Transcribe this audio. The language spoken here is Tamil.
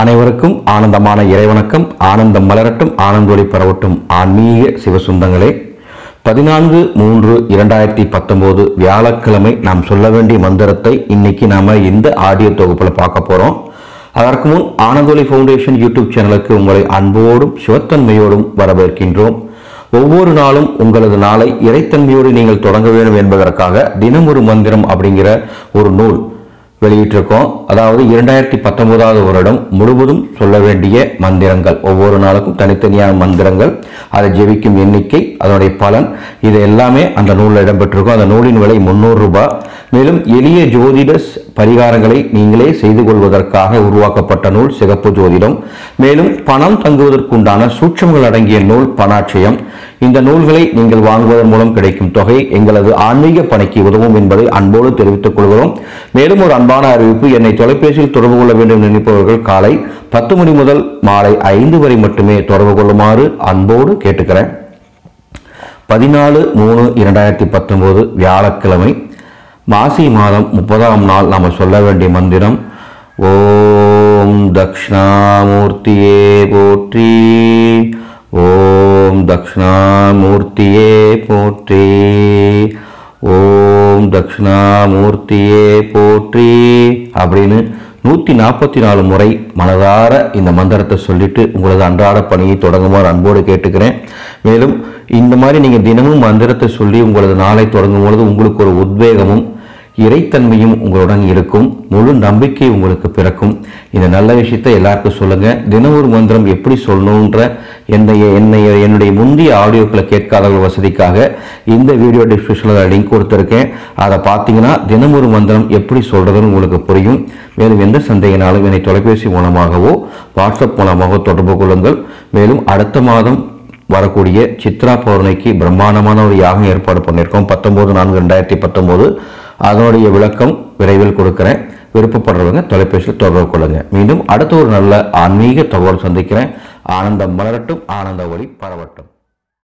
அனைவருக்கும் ஆனந்தமான இறைவணக்கம் ஆனந்தம் மலரட்டும் ஆனந்தொலி பரவட்டும். ஆன்மீக சிவசுந்தங்களே பதினான்கு மூன்று இரண்டாயிரத்தி பத்தொம்போது வியாழக்கிழமை நாம் சொல்ல வேண்டிய மந்திரத்தை இன்னைக்கு நாம இந்த ஆடியோ தொகுப்புல பார்க்க போறோம். அதற்கு முன் ஆனந்தொலி ஃபவுண்டேஷன் யூடியூப் சேனலுக்கு உங்களை அன்போடும் சிவத்தன்மையோடும் வரவேற்கின்றோம். ஒவ்வொரு நாளும் உங்களது நாளை இறைத்தன்மையோடு நீங்கள் தொடங்க வேண்டும் என்பதற்காக தினம் ஒரு மந்திரம் அப்படிங்கிற ஒரு நூல் வெளியிட்டிருக்கோம். அதாவது இரண்டாயிரத்தி பத்தொன்பதாவது வருடம் முழுவதும் சொல்ல வேண்டிய மந்திரங்கள். ஒவ்வொரு நாளுக்கும் தனித்தனியான மந்திரங்கள். அதை ஜெபிக்கும் எண்ணிக்கை அதனுடைய பலன் இது எல்லாமே அந்த நூலில் இடம்பெற்றிருக்கும். அந்த நூலின் விலை முந்நூறு ரூபாய். மேலும் எளிய ஜோதிடஸ் பரிகாரங்களை நீங்களே செய்து கொள்வதற்காக உருவாக்கப்பட்ட நூல் சிகப்பு ஜோதிடம். மேலும் பணம் தங்குவதற்குண்டான சூட்சங்கள் அடங்கிய நூல் பணாட்சயம். இந்த நூல்களை நீங்கள் வாங்குவதன் மூலம் கிடைக்கும் தொகை எங்களது ஆன்மீக பணிக்கு உதவும் என்பதை அன்போடு தெரிவித்துக் கொள்கிறோம். மேலும் ஒரு அன்பான அறிவிப்பு என்னை தொலைபேசியில் தொடர்பு கொள்ள வேண்டும் நினைப்பவர்கள் காலை பத்து மணி முதல் மாலை ஐந்து வரை மட்டுமே தொடர்பு கொள்ளுமாறு அன்போடு கேட்டுக்கிறேன். பதினாலு மூணு இரண்டாயிரத்தி பத்தொன்பது வியாழக்கிழமை. மாசி மாதம் முப்பதாம் நாள் நாம் சொல்ல வேண்டிய மந்திரம். ஓம் தக்ஷணாமூர்த்தியே போற்றி. ஓம் தக்ஷணாமூர்த்தியே போற்றி. ஓம் தக்ஷணாமூர்த்தியே போற்றி. அப்படின்னு நூற்றி நாற்பத்தி நாலு முறை மனதார இந்த மந்திரத்தை சொல்லிட்டு உங்களது அன்றாட பணியை தொடங்குமாறு அன்போடு கேட்டுக்கிறேன். மேலும் இந்த மாதிரி நீங்கள் தினமும் மந்திரத்தை சொல்லி உங்களது நாளை தொடங்கும் பொழுது உங்களுக்கு ஒரு உத்வேகமும் இறைத்தன்மையும் உங்களுடன் இருக்கும். முழு நம்பிக்கை உங்களுக்கு பிறக்கும். இந்த நல்ல விஷயத்தை எல்லாருக்கும் சொல்லுங்க. தினம் ஒரு மந்திரம் எப்படி சொல்லணுன்ற என்னைய என்னைய என்னுடைய முந்தைய ஆடியோக்களை கேட்காதவர்கள் வசதிக்காக இந்த வீடியோ டிஸ்கிரிப்ஷனில் லிங்க் கொடுத்துருக்கேன். அதை பார்த்தீங்கன்னா தினம் ஒரு மந்திரம் எப்படி சொல்கிறதுன்னு உங்களுக்கு புரியும். மேலும் எந்த சந்தேகனாலும் என்னை தொலைபேசி மூலமாகவோ வாட்ஸ்அப் மூலமாகவோ தொடர்பு கொள்ளுங்கள். மேலும் அடுத்த மாதம் வரக்கூடிய சித்ரா பௌர்ணமிக்கு பிரம்மாண்டமான ஒரு யாகம் ஏற்பாடு பண்ணியிருக்கோம். பத்தொம்போது நான்கு ரெண்டாயிரத்தி பத்தொம்போது அதனுடைய விளக்கம் விரைவில் கொடுக்குறேன். விருப்பப்படுறவங்க தொலைபேசியில் தொடர்பு கொள்ளுங்க. மீண்டும் அடுத்த ஒரு நல்ல ஆன்மீக தகவல் சந்திக்கிறேன். ஆனந்தம் மலரட்டும் ஆனந்த ஒளி பரவட்டும்.